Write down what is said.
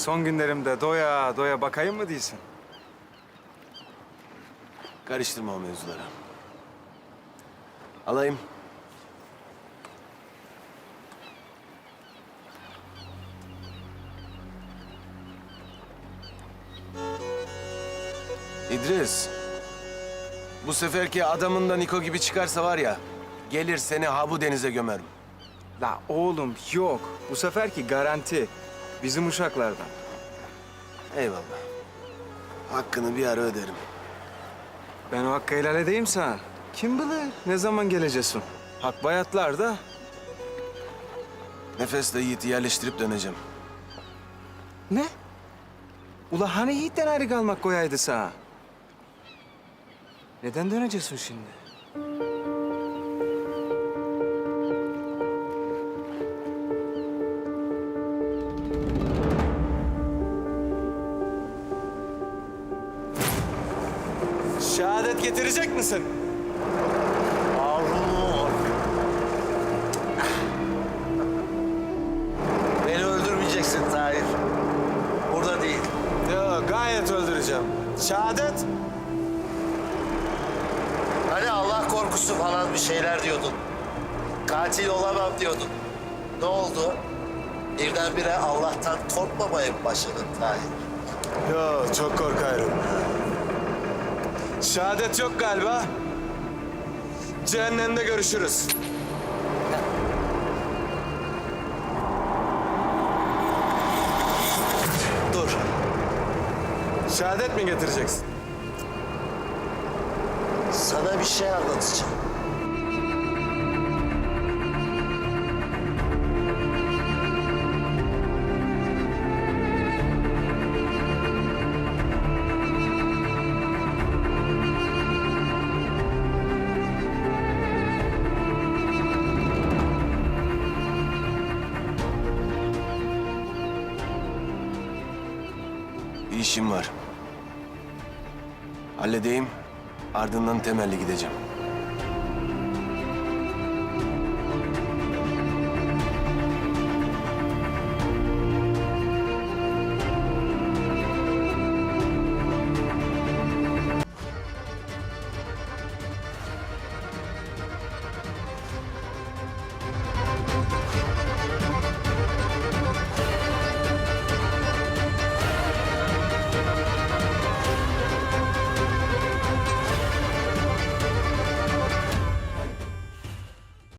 Son günlerimde doya doya bakayım mı değilsin? Karıştırma o mevzuları. Alayım. İdris. Bu seferki adamın da Niko gibi çıkarsa var ya... ...gelir seni ha bu denize gömerim. La oğlum yok. Bu seferki garanti. Bizim uşaklardan. Eyvallah. Hakkını bir ara öderim. Ben o hakkı helal edeyim sana. Kim bilir ne zaman geleceksin? Hak bayatlar da. Nefesle Yiğit'i yerleştirip döneceğim. Ne? Ula hani Yiğit'ten ayrı kalmak koyaydı sana? Neden döneceksin şimdi? Şehadet getirecek misin? Beni öldürmeyeceksin Tahir. Burada değil. Yok gayet öldüreceğim. Şehadet. Hani Allah korkusu falan bir şeyler diyordun. Katil olamam diyordun. Ne oldu? Birdenbire Allah'tan korkmamaya mı başladın Tahir? Yok çok korkarım. Şehadet yok galiba. Cehennemde görüşürüz. Dur. Şehadet mi getireceksin? Sana bir şey anlatacağım. İşim var. Halledeyim, ardından temelli gideceğim.